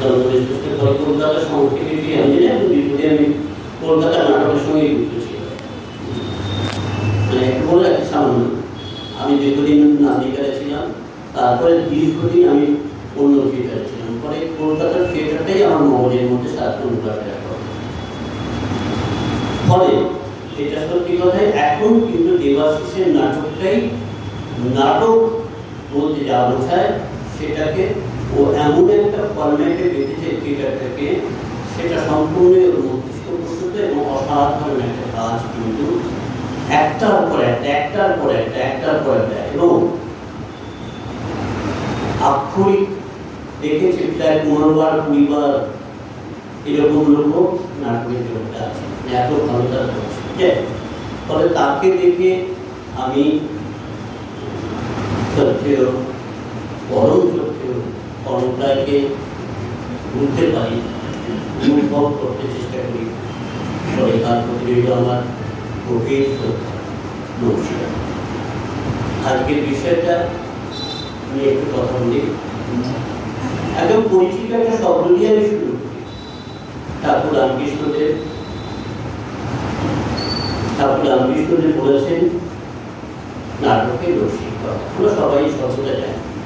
জন্মদিন কলকাতা সংস্কৃতি জানি আমি দীর্ঘদিন আমি কলকাতার নাটকের সঙ্গে যুক্ত ছিল মানে আমি দীর্ঘদিন নান্দিকারে ছিলাম, তারপরে দীর্ঘদিন আমি অন্য থিয়েটারে ছিলাম। পরে কলকাতার থিয়েটারটাই আমার মগজের মধ্যে সারাক্ষণ ঘোরাফেরা ফলে এটা সত্যি কথাই এখন কিন্তু দেবাশিসের নাটকটাই নাটক বলতে যা বোঝায়, সেটাকে ও এমন একটা থিয়েটারটাকে সেটা সম্পূর্ণ ওর মস্তিষ্ক প্রস্তুত এবং অসাধারণ একটা কাজ কিন্তু একটার পর একটা, একটার পর একটা, একটার পর একটা এবং আক্ষরিক দেখেছি প্রায় পনেরো বার কুড়ি বার এরকম লোক নাটকের জগতে আছে এত ভালো তার? ফলে তাকে দেখে আমি সত্যিও, পরম সত্যিও পরমটাকে বুঝতে পারি অনুভব করতে চেষ্টা করি ফলে তার প্রতি আমার গভীর শ্রদ্ধা, নমস্কার। আজকের বিষয়টা নিয়ে একটু কথা বলি একদম পরিচিত একটা শব্দ দিয়ে আমি শুরু করি। ঠাকুর রামকৃষ্ণদেব। ঠাকুর রামকৃষ্ণদেব বলেছেন, নাটকে রসিক আমরা সবাই শব্দটা জানি।